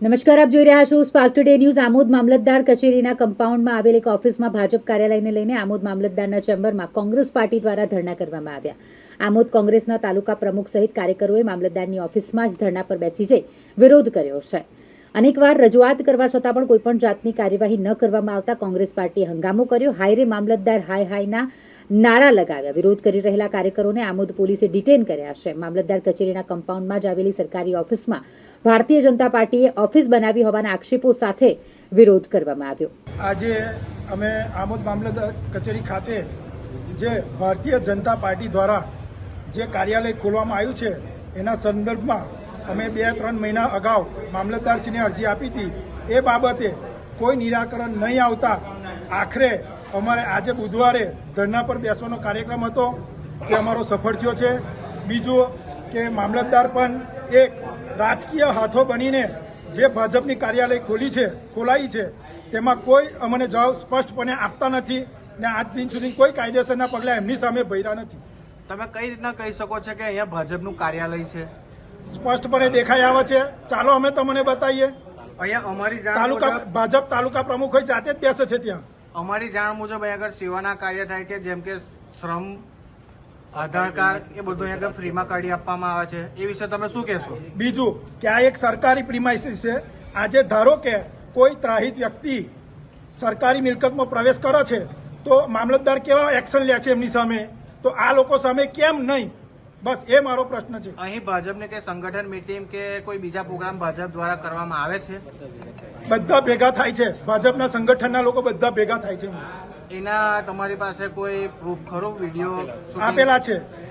નમસ્કાર, આપ જોઈ રહ્યા છો સ્પાર્ક ટુડે ન્યૂઝ આમોદ મામલતદાર કચેરીના કમ્પાઉન્ડમાં આવેલ એક ઓફિસમાં ભાજપ કાર્યાલયને લઈને આમોદ મામલતદારના ચેમ્બરમાં કોંગ્રેસ પાર્ટી દ્વારા ધરણા કરવામાં આવ્યા. આમોદ કોંગ્રેસના તાલુકા પ્રમુખ સહિત કાર્યકરોએ મામલતદારની ઓફિસમાં જ ધરણા પર બેસી જઈ વિરોધ કર્યો છે. અનેકવાર રજૂઆત કરવા છતાં પણ કોઈપણ જાતની કાર્યવાહી ન કરવામાં આવતા કોંગ્રેસ પાર્ટીએ હંગામો કર્યો. હાયરે મામલતદાર હાય હાયના નારા લગાવ્યા. વિરોધ કરી રહેલા કાર્યકરોને આમોદ પોલીસે ડિટેન કર્યા છે. મામલતદાર કચેરીના કમ્પાઉન્ડમાં જ આવેલી સરકારી ઓફિસમાં ભારતીય જનતા પાર્ટીએ ઓફિસ બનાવી હોવાના આક્ષેપો સાથે વિરોધ કરવામાં આવ્યો. આજે અમે આમોદ મામલતદાર કચેરી ખાતે જે ભારતીય જનતા પાર્ટી દ્વારા જે કાર્યાલય ખોલવામાં આવ્યું છે, એના સંદર્ભમાં અમે બે ત્રણ મહિના અગાઉ મામલતદારશ્રીને અરજી આપી હતી. એ બાબતે કોઈ નિરાકરણ નહીં આવતા આખરે અમારે આજે બુધવારે ધરના પર બેસવાનો કાર્યક્રમ હતો. તે અમારો સફળ થયો છે. બીજું કે મામલતદાર પણ એક રાજકીય હાથો બનીને જે ભાજપની કાર્યાલય ખોલી છે, ખોલાઈ છે, તેમાં કોઈ અમને જવાબ સ્પષ્ટપણે આપતા નથી ને આજ દિન સુધી કોઈ કાયદેસરના પગલાં એમની સામે ભર્યા નથી. તમે કઈ રીતના કહી શકો છો કે અહીંયા ભાજપનું કાર્યાલય છે? સ્પષ્ટપણે દેખાઈ આવે છે. ચાલો અમે તમને બતાવીએ. અહીંયા અમારી તાલુકા ભાજપ તાલુકા પ્રમુખ હોય જાતે જ બેસે છે ત્યાં. અમારી જાણ મુજબ અહીંયા આગળ સેવાના કાર્ય થાય કે જેમ કે શ્રમ આધાર કાર્ડ એ બધું અહીંયા આગળ ફ્રીમાં કાઢી આપવામાં આવે છે. એ વિશે તમે શું કહેશો? બીજું કે આ એક સરકારી પ્રિમાઇસીસ છે. આજે ધારો કે કોઈ ત્રાહિત વ્યક્તિ સરકારી મિલકતમાં પ્રવેશ કરે છે તો મામલતદાર કેવા એક્શન લે છે એમની સામે? તો આ લોકો સામે કેમ નહીં? બસ એ મારો પ્રશ્ન છે. અહીં ભાજપને કે સંગઠન મીટિંગ કે કોઈ બીજા પ્રોગ્રામ ભાજપ દ્વારા કરવામાં આવે છે? બધા ભેગા થાય છે. ભાજપના સંગઠનના લોકો બધા ભેગા થાય છે. એના તમારી પાસે કોઈ પ્રૂફ ખરો? વીડિયો આપેલા છે.